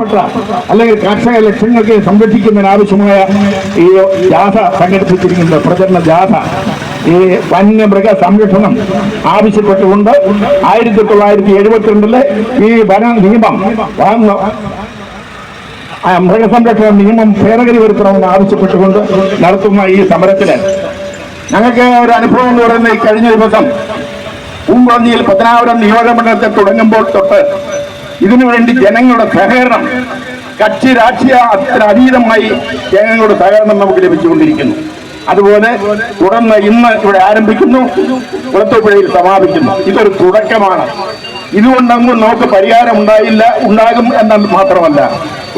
പാവപ്പെട്ട അല്ലെങ്കിൽ കർഷക ലക്ഷ്യങ്ങൾക്ക് സംരക്ഷിക്കുന്നതിനാവശ്യമായ ഈ ജാഥ സംഘടിപ്പിച്ചിരിക്കുന്നത് പ്രചരണ ജാഥ ഈ വന്യമൃഗ സംരക്ഷണം ആവശ്യപ്പെട്ടുകൊണ്ട് ആയിരത്തി തൊള്ളായിരത്തി എഴുപത്തിരണ്ടിലെ ഈ വന നിയമം മൃഗസംരക്ഷണ നിയമം ഭേദഗതി വരുത്തണമെന്ന് ആവശ്യപ്പെട്ടുകൊണ്ട് നടത്തുന്ന ഈ സമരത്തിൽ ഞങ്ങൾക്ക് ഒരു അനുഭവം എന്ന് പറയുന്നത് ഈ കഴിഞ്ഞ ദിവസം പൂങ്കുളഞ്ഞിയിൽ പത്തനാപുരം നിയോജകമണ്ഡലത്തെ തുടങ്ങുമ്പോൾ തൊട്ട് ഇതിനുവേണ്ടി ജനങ്ങളുടെ സഹകരണം കക്ഷി രാഷ്ട്രീയത്തിന് അതീതമായി ജനങ്ങളുടെ സഹകരണം നമുക്ക് ലഭിച്ചുകൊണ്ടിരിക്കുന്നു. അതുപോലെ തുടർന്ന് ഇന്ന് ഇവിടെ ആരംഭിക്കുന്നു കുളത്തൂപ്പുഴയിൽ സമാപിക്കുന്നു. ഇതൊരു തുടക്കമാണ്. ഇതുകൊണ്ടൊന്നും നമുക്ക് പരിഹാരം ഉണ്ടായില്ല ഉണ്ടാകും എന്നത് മാത്രമല്ല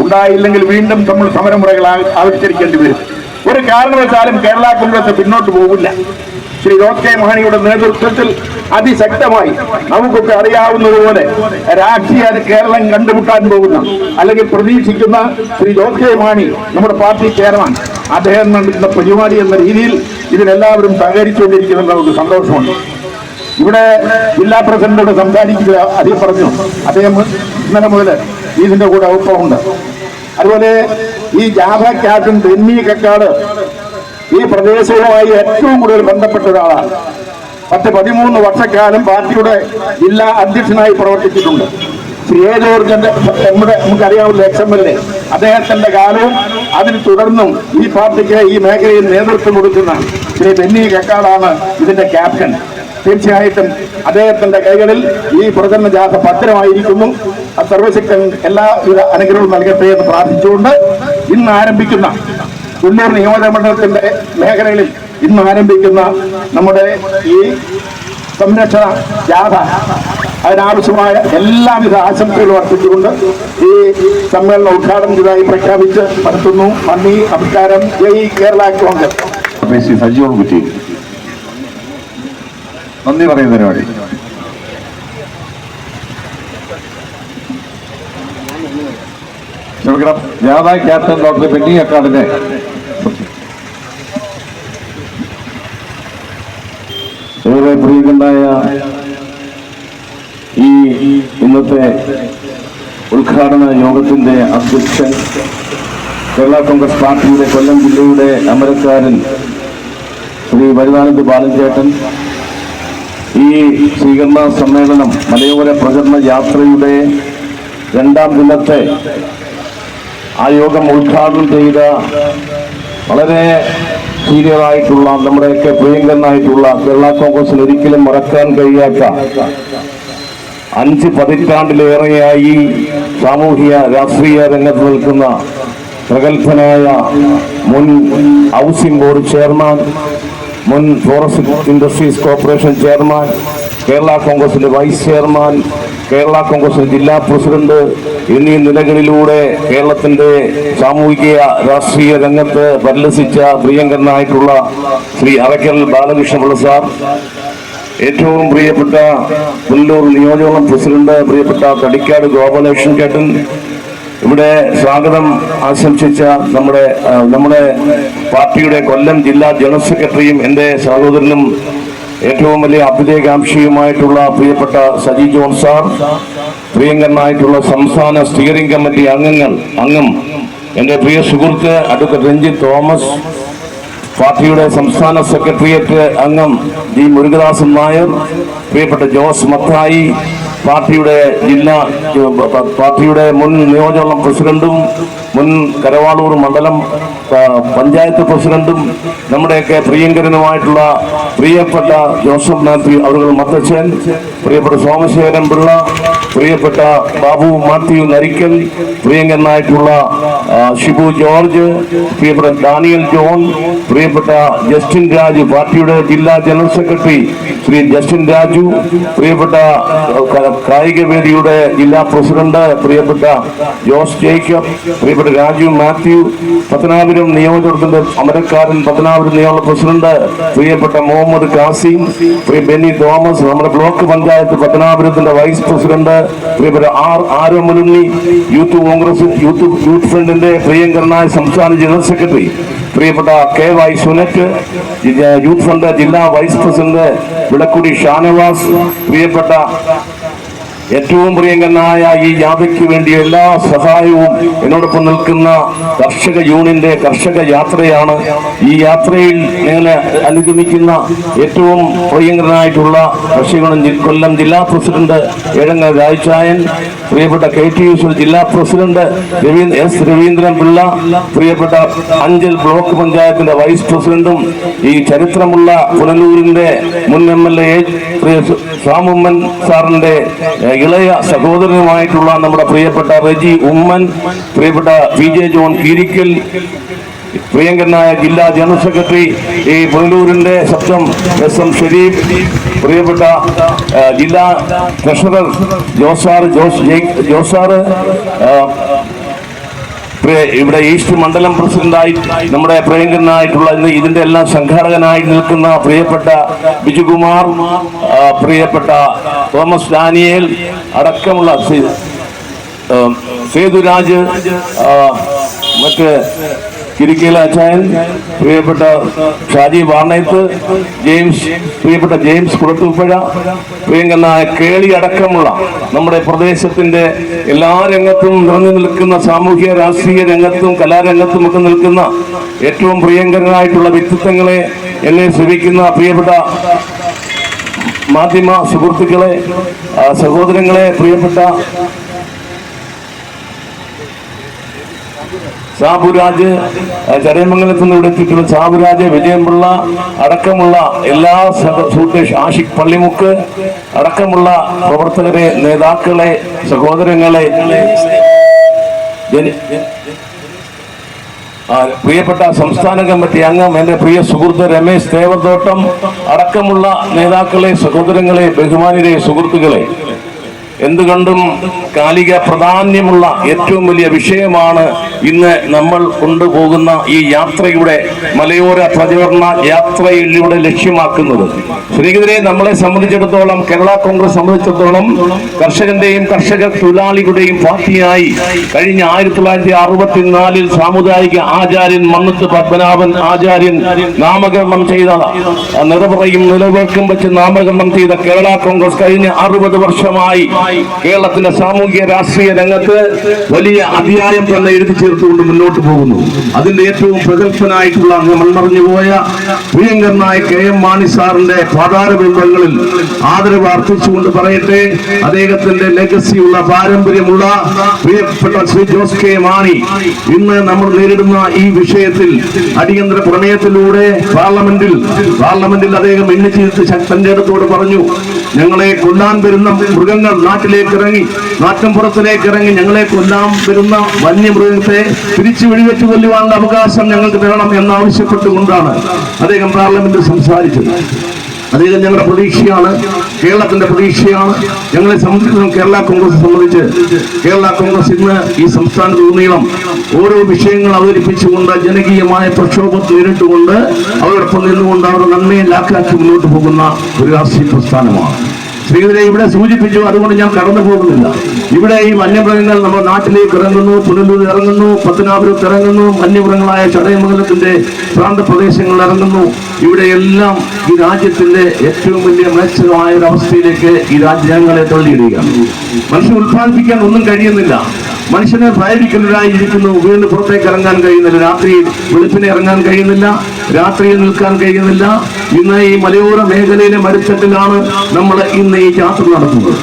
ഉണ്ടായില്ലെങ്കിൽ വീണ്ടും നമ്മൾ സമരമുറകൾ ആവിഷ്കരിക്കേണ്ടി വരും. ഒരു കാരണവശാലും കേരള കോൺഗ്രസ് പിന്നോട്ട് പോകില്ല ശ്രീ ഒ കെ മാണിയുടെ നേതൃത്വത്തിൽ അതിശക്തമായി നമുക്കൊക്കെ അറിയാവുന്നതുപോലെ രാഷ്ട്രീയ കേരളം കണ്ടുമുട്ടാൻ പോകുന്ന അല്ലെങ്കിൽ പ്രതീക്ഷിക്കുന്ന ശ്രീ ഒ കെ മാണി നമ്മുടെ പാർട്ടി ചെയർമാൻ അദ്ദേഹം നടത്തുന്ന പരിപാടി എന്ന രീതിയിൽ ഇതിനെല്ലാവരും സഹകരിച്ചുകൊണ്ടിരിക്കുന്നത് നമുക്ക് സന്തോഷമുണ്ട്. ഇവിടെ ജില്ലാ പ്രസിഡന്റോട് സംസാരിക്കുക അദ്ദേഹം പറഞ്ഞു. അദ്ദേഹം ഇന്നലെ മുതൽ ഇതിന്റെ കൂടെ ഒപ്പമുണ്ട്. അതുപോലെ ഈ ജാഥ ക്യാപ്റ്റൻ ബെന്നി കക്കാട് ഈ പ്രദേശവുമായി ഏറ്റവും കൂടുതൽ ബന്ധപ്പെട്ട ഒരാളാണ്. പത്ത് പതിമൂന്ന് വർഷക്കാലം പാർട്ടിയുടെ ജില്ലാ അധ്യക്ഷനായി പ്രവർത്തിച്ചിട്ടുണ്ട്. ശ്രീ എ ജോർജന്റെ നമ്മുടെ നമുക്കറിയാവുന്ന എക്സ് എം എൽ എ. അദ്ദേഹത്തിന്റെ കാലവും അതിന് തുടർന്നും ഈ പാർട്ടിക്ക് ഈ മേഖലയിൽ നേതൃത്വം കൊടുക്കുന്ന ശ്രീ ബെന്നി കക്കാടാണ് ഇതിന്റെ ക്യാപ്റ്റൻ. തീർച്ചയായിട്ടും അദ്ദേഹത്തിന്റെ കൈകളിൽ ഈ പ്രചരണ ജാഥ ഭദ്രമായിരിക്കുന്നു സർവശക്തൻ എല്ലാവിധ അനുഗ്രഹവും നൽകട്ടെ എന്ന് പ്രാർത്ഥിച്ചുകൊണ്ട് ഇന്ന് ആരംഭിക്കുന്ന കുന്നൂർ നിയോജകമണ്ഡലത്തിന്റെ മേഖലകളിൽ ഇന്ന് ആരംഭിക്കുന്ന നമ്മുടെ ഈ സംരക്ഷണ ജാഥ. അതിനാവശ്യമായ എല്ലാവിധ ആശംസകളും അർപ്പിച്ചുകൊണ്ട് ഈ സമ്മേളനം ഉദ്ഘാടനം ചെയ്തതായി പ്രഖ്യാപിച്ച് നടത്തുന്നു. നന്ദി നമസ്കാരം. ജയ് കേരള കോൺഗ്രസ്. നന്ദി പറയുന്ന പരിപാടി. ക്ഷമിക്കണം. ജാഥ ക്യാപ്റ്റൻ ഡോക്ടർ ബെന്നി അക്കാടിനെ ഏറെ പ്രിയങ്കണ്ടായ ഈ ഇന്നത്തെ ഉദ്ഘാടന യോഗത്തിന്റെ അധ്യക്ഷൻ കേരള കോൺഗ്രസ് പാർട്ടിയുടെ കൊല്ലം ജില്ലയുടെ അമരക്കാരൻ ശ്രീ വരുദാനന്ദ് ബാലഞ്ചേട്ടൻ ഈ സ്വീകരണ സമ്മേളനം മലയോര പ്രചരണ യാത്രയുടെ രണ്ടാം ദിനത്തെ ആ യോഗം ഉദ്ഘാടനം ചെയ്ത വളരെ സീനിയറായിട്ടുള്ള നമ്മുടെയൊക്കെ പ്രിയങ്കരനായിട്ടുള്ള കേരള കോൺഗ്രസിന് ഒരിക്കലും മറക്കാൻ കഴിയാത്ത അഞ്ച് പതിറ്റാണ്ടിലേറെയായി സാമൂഹിക രാഷ്ട്രീയ രംഗത്ത് നിൽക്കുന്ന പ്രഗത്ഭനായ മുൻ ഹൗസിംഗ് ബോർഡ് ചെയർമാൻ മുൻ forest industries corporation chairman Kerala കോൺഗ്രസിന്റെ വൈസ് ചെയർമാൻ കേരള കോൺഗ്രസ് ജില്ലാ പ്രസിഡന്റ് എന്നീ നിലകളിലൂടെ കേരളത്തിന്റെ സാമൂഹിക രാഷ്ട്രീയ രംഗത്ത് പരിലസിച്ച പ്രിയങ്കരനായിട്ടുള്ള ശ്രീ അറക്കൽ ബാലകൃഷ്ണപിള്ള സാർ ഏറ്റവും പ്രിയപ്പെട്ട പുല്ലൂർ നിയോജക പ്രസിഡന്റ് പ്രിയപ്പെട്ട തടിക്കാട് ഗോപാലകൃഷ്ണൻ ചേട്ടൻ. ഇവിടെ സ്വാഗതം ആശംസിച്ച നമ്മുടെ നമ്മുടെ പാർട്ടിയുടെ കൊല്ലം ജില്ലാ ജനറൽ സെക്രട്ടറിയും എന്റെ സഹോദരനും ഏറ്റവും വലിയ അഭ്യുദയകാംക്ഷിയുമായിട്ടുള്ള പ്രിയപ്പെട്ട സജി ജോൺ സാർ പ്രിയങ്കരനായിട്ടുള്ള സംസ്ഥാന സ്റ്റിയറിംഗ് കമ്മിറ്റി അംഗങ്ങൾ അംഗം എന്റെ പ്രിയ സുഹൃത്ത് അഡ്വക്കറ്റ് രഞ്ജിത്ത് തോമസ് പാർട്ടിയുടെ സംസ്ഥാന സെക്രട്ടേറിയറ്റ് അംഗം ജി മുരുകദാസൻ നായർ പ്രിയപ്പെട്ട ജോസ് മത്തായി പാർട്ടിയുടെ ജില്ലാ പാർട്ടിയുടെ മുൻ നിയോജക പ്രസിഡന്റും മുൻ കരവാളൂർ മണ്ഡലം പഞ്ചായത്ത് പ്രസിഡന്റും നമ്മുടെയൊക്കെ പ്രിയങ്കരനുമായിട്ടുള്ള പ്രിയപ്പെട്ട ജോസഫ് മാത്യു അവർ മത്തച്ഛൻ പ്രിയപ്പെട്ട സോമശേഖരൻ പിള്ള പ്രിയപ്പെട്ട ബാബു മാത്യു നരിക്കൽ പ്രിയങ്കരനായിട്ടുള്ള ഷിബു ജോർജ് പ്രിയപ്പെട്ട ഡാനിയൽ ജോൺ പ്രിയപ്പെട്ട ജസ്റ്റിൻ രാജു പാർട്ടിയുടെ ജില്ലാ general secretary Shri Justin Raju പ്രിയപ്പെട്ട ക- കായിക വേദിയുടെ ജില്ലാ പ്രസിഡന്റ് പ്രിയപ്പെട്ട ജോസ് ജേക്കബ് പ്രിയപ്പെട്ട രാജു മാത്യു പത്തനാപുരം നിയോജകത്തിന്റെ അമരക്കാരൻ പത്തനാപുരം നിയോജക പ്രസിഡന്റ് പ്രിയപ്പെട്ട മുഹമ്മദ് കാസിം പ്രിയ ബെന്നി തോമസ് നമ്മുടെ ബ്ലോക്ക് പഞ്ചായത്ത് പത്തനാപുരത്തിന്റെ വൈസ് പ്രസിഡന്റ് പ്രിയപ്പെട്ട ആർ ആരോ മുലുണ്ണി യൂത്ത് കോൺഗ്രസ് യൂത്ത് യൂത്ത് ഫ്രണ്ടിന്റെ പ്രിയങ്കരനായ സംസ്ഥാന ജനറൽ സെക്രട്ടറി പ്രിയപ്പെട്ട K Y Sunak youth front ജില്ലാ വൈസ് പ്രസിഡന്റ് വിളക്കുടി ഷാനവാസ് പ്രിയപ്പെട്ട ഏറ്റവും പ്രിയങ്കനായ ഈ യാത്രയ്ക്ക് വേണ്ടി എല്ലാ സഹായവും എന്നോടൊപ്പം നിൽക്കുന്ന കർഷക യൂണിയന്റെ കർഷക യാത്രയാണ്. ഈ യാത്രയിൽ ഞങ്ങളെ അനുഗമിക്കുന്ന ഏറ്റവും പ്രിയങ്കരനായിട്ടുള്ള കർഷക കൊല്ലം ജില്ലാ പ്രസിഡന്റ് ഏഴങ്ങ രാജായൻ പ്രിയപ്പെട്ട കെ ടി യുസ് ജില്ലാ പ്രസിഡന്റ് എസ് രവീന്ദ്രൻ പിള്ള പ്രിയപ്പെട്ട അഞ്ചൽ ബ്ലോക്ക് പഞ്ചായത്തിന്റെ വൈസ് പ്രസിഡന്റും ഈ ചരിത്രമുള്ള പുനലൂരിന്റെ മുൻ എം എൽ എ സാമുമ്മൻ സാറിന്റെ ഇളയ സഹോദരനുമായിട്ടുള്ള നമ്മുടെ പ്രിയപ്പെട്ട റെജി ഉമ്മൻ പ്രിയപ്പെട്ട പി ജെ ജോൺ കീരിക്കൽ പ്രിയങ്കരനായ ജില്ലാ ജനറൽ സെക്രട്ടറി ഈ പുനലൂരിന്റെ സപ്തം എസ് എം ഷെരീഫ് പ്രിയപ്പെട്ട ജില്ലാ ട്രഷറർ ജോസാർ ജോസ് ജോസാർ ഇവിടെ ഈസ്റ്റ് മണ്ഡലം പ്രസിഡന്റായി നമ്മുടെ പ്രിയങ്കരനായിട്ടുള്ള ഇതിന്റെ എല്ലാം സംഘാടകനായി നിൽക്കുന്ന പ്രിയപ്പെട്ട ബിജുകുമാർ പ്രിയപ്പെട്ട തോമസ് ഡാനിയേൽ അടക്കമുള്ള സേതുരാജ് മറ്റ് കിരിക്കല അച്ചായൻ പ്രിയപ്പെട്ട ഷാജി വാർണയത്ത് ജെയിംസ് പ്രിയപ്പെട്ട ജെയിംസ് കുളത്തൂപ്പുഴ പ്രിയങ്കനായ കേളി അടക്കമുള്ള നമ്മുടെ പ്രദേശത്തിന്റെ എല്ലാ രംഗത്തും നിറഞ്ഞു നിൽക്കുന്ന സാമൂഹ്യ രാഷ്ട്രീയ രംഗത്തും കലാരംഗത്തും ഒക്കെ നിൽക്കുന്ന ഏറ്റവും പ്രിയങ്കരനായിട്ടുള്ള വ്യക്തിത്വങ്ങളെ എന്നെ ശ്രമിക്കുന്ന പ്രിയപ്പെട്ട മാധ്യമ സുഹൃത്തുക്കളെ സഹോദരങ്ങളെ പ്രിയപ്പെട്ട സാബുരാജ് ആ, ചടയമംഗലത്ത് നിന്ന് ഇവിടെ എത്തിയിട്ടുള്ള സാബുരാജ് വിജയമ്പിള്ള അടക്കമുള്ള എല്ലാ സൂട്ടേഷ് ആഷിക് പള്ളിമുക്ക് അടക്കമുള്ള പ്രവർത്തകരെ നേതാക്കളെ സഹോദരങ്ങളെ പ്രിയപ്പെട്ട സംസ്ഥാന കമ്മിറ്റി അംഗം എന്റെ പ്രിയ സുഹൃത്ത് രമേശ് ദേവതോട്ടം അടക്കമുള്ള നേതാക്കളെ സഹോദരങ്ങളെ ബഹുമാനിരെ സുഹൃത്തുക്കളെ എന്തുകൊണ്ടും കാലിക പ്രാധാന്യമുള്ള ഏറ്റവും വലിയ വിഷയമാണ് ഇന്ന് നമ്മൾ കൊണ്ടുപോകുന്ന ഈ യാത്രയുടെ മലയോര പ്രചരണ യാത്രയിലൂടെ ലക്ഷ്യമാക്കുന്നത്. ശ്രീകൃതരെ നമ്മളെ സംബന്ധിച്ചിടത്തോളം കേരള കോൺഗ്രസ് സംബന്ധിച്ചിടത്തോളം കർഷകന്റെയും കർഷക തൊഴിലാളികളുടെയും പാർട്ടിയായി കഴിഞ്ഞ ആയിരത്തി തൊള്ളായിരത്തി അറുപത്തിനാലിൽ സാമുദായിക ആചാര്യൻ മന്നത്ത് പത്മനാഭൻ ആചാര്യൻ നാമകരണം ചെയ്ത നിറപറയും നിലവിളക്കും വെച്ച് നാമകരണം ചെയ്ത കേരള കോൺഗ്രസ് കഴിഞ്ഞ അറുപത് വർഷമായി കേരളത്തിന്റെ സാമൂഹിക രാഷ്ട്രീയ രംഗത്ത് വലിയ അധ്യായം തന്നെ എഴുതി ചേർത്തുകൊണ്ട് മുന്നോട്ട് പോകുന്നു. അതിന്റെ ഏറ്റവും പ്രഗത്ഭനായിട്ടുള്ള അങ്ങ് മൺമറിഞ്ഞുപോയ പ്രിയങ്കരനായ കെ എം മാണി സാറിന്റെ പാതാരബിംബങ്ങളിൽ ആദരവ് അർപ്പിച്ചുകൊണ്ട് പറയട്ടെ. അദ്ദേഹത്തിന്റെ ലെഗസിയുള്ള പാരമ്പര്യമുള്ള പ്രിയപ്പെട്ട ശ്രീ ജോസ് കെ മാണി ഇന്ന് നമ്മൾ നേരിടുന്ന ഈ വിഷയത്തിൽ അടിയന്തര പ്രമേയത്തിലൂടെ പാർലമെന്റിൽ പാർലമെന്റിൽ അദ്ദേഹം എണ്ണിച്ചിരുത്തി ശക്തന്റെ അടുത്തോട് പറഞ്ഞു ഞങ്ങളെ കൊല്ലാൻ വരുന്ന മൃഗങ്ങൾ നാട്ടിലേക്ക് ഇറങ്ങി നാട്ടിൻപുറത്തിലേക്ക് ഇറങ്ങി ഞങ്ങളെ കൊല്ലാൻ വരുന്ന വന്യമൃഗത്തെ തിരിച്ചു വെടിവെച്ച് കൊല്ലുവാനുള്ള അവകാശം ഞങ്ങൾക്ക് തരണം എന്നാവശ്യപ്പെട്ടുകൊണ്ടാണ് അദ്ദേഹം പാർലമെന്റിൽ സംസാരിച്ചത്. അദ്ദേഹം ഞങ്ങളുടെ പ്രതീക്ഷയാണ് കേരളത്തിന്റെ പ്രതീക്ഷയാണ്. ഞങ്ങളെ സംബന്ധിച്ചിടത്തോളം കേരള കോൺഗ്രസ് സംബന്ധിച്ച് കേരള കോൺഗ്രസ് ഇന്ന് ഈ സംസ്ഥാനത്തുടനീളം ഓരോ വിഷയങ്ങൾ അവതരിപ്പിച്ചുകൊണ്ട് ജനകീയമായ പ്രക്ഷോഭം നേരിട്ടുകൊണ്ട് അവരോടൊപ്പം നിന്നുകൊണ്ട് അവരുടെ നന്മയെ ലാക്കാക്കി മുന്നോട്ട് പോകുന്ന ഒരു രാഷ്ട്രീയ പ്രസ്ഥാനമാണ്. ശ്രീധരെ ഇവിടെ സൂചിപ്പിച്ചു അതുകൊണ്ട് ഞാൻ കടന്നു പോകുന്നില്ല. ഇവിടെ ഈ വന്യമൃഗങ്ങൾ നമ്മുടെ നാട്ടിലേക്ക് ഇറങ്ങുന്നു പുനലൂർ ഇറങ്ങുന്നു പത്തനാപുരത്ത് ഇറങ്ങുന്നു വന്യമൃഗങ്ങളായ ചടയമംഗലത്തിന്റെ പ്രാന്തപ്രദേശങ്ങളിൽ ഇറങ്ങുന്നു. ഇവിടെ എല്ലാം ഈ രാജ്യത്തിന്റെ ഏറ്റവും വലിയ മെച്ചമായ ഒരു അവസ്ഥയിലേക്ക് ഈ രാജ്യങ്ങളെ തള്ളിയിടുകയാണ്. മനുഷ്യൻ ഉത്പാദിപ്പിക്കാൻ ഒന്നും കഴിയുന്നില്ല. മനുഷ്യനെ ഭയവിക്കലായി ഇരിക്കുന്നു വീണ്ടും പുറത്തേക്ക് ഇറങ്ങാൻ കഴിയുന്നില്ല. രാത്രിയിൽ വെളുപ്പിനെ ഇറങ്ങാൻ കഴിയുന്നില്ല. രാത്രിയിൽ നിൽക്കാൻ കഴിയുന്നില്ല. ഇന്ന് ഈ മലയോര മേഖലയിലെ മരുത്തട്ടിലാണ് നമ്മൾ ഇന്ന് ഈ യാത്ര നടത്തുന്നത്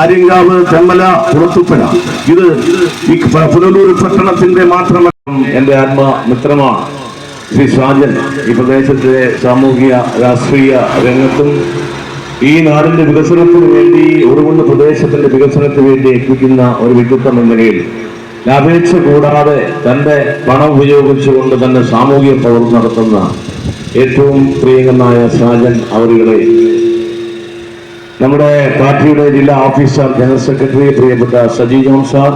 ആര്യങ്കാവ് തെമ്മല പുറത്തുപ്പുഴ. ഇത് ഈ പുനലൂർ പട്ടണത്തിന്റെ മാത്രമല്ല. എന്റെ ആത്മമിത്രമാണ് ശ്രീ സ്വാജൻ ഈ പ്രദേശത്തെ സാമൂഹിക രാഷ്ട്രീയ രംഗത്തും ഈ നാടിന്റെ വികസനത്തിന് വേണ്ടി ഉറുകുന്ന പ്രദേശത്തിന്റെ വികസനത്തിന് വേണ്ടി എത്തിക്കുന്ന ഒരു വ്യക്തിത്വം എന്ന നിലയിൽ ലാഭേച്ഛ കൂടാതെ തന്റെ പണം ഉപയോഗിച്ചുകൊണ്ട് തന്നെ സാമൂഹിക പ്രവർത്തനം നടത്തുന്ന ഏറ്റവും പ്രിയങ്കനായ സാജൻ അവരുകളെ നമ്മുടെ പാർട്ടിയുടെ ജില്ലാ ഓഫീസർ ജനറൽ സെക്രട്ടറി പ്രിയപ്പെട്ട സജി ജോൺ സാർ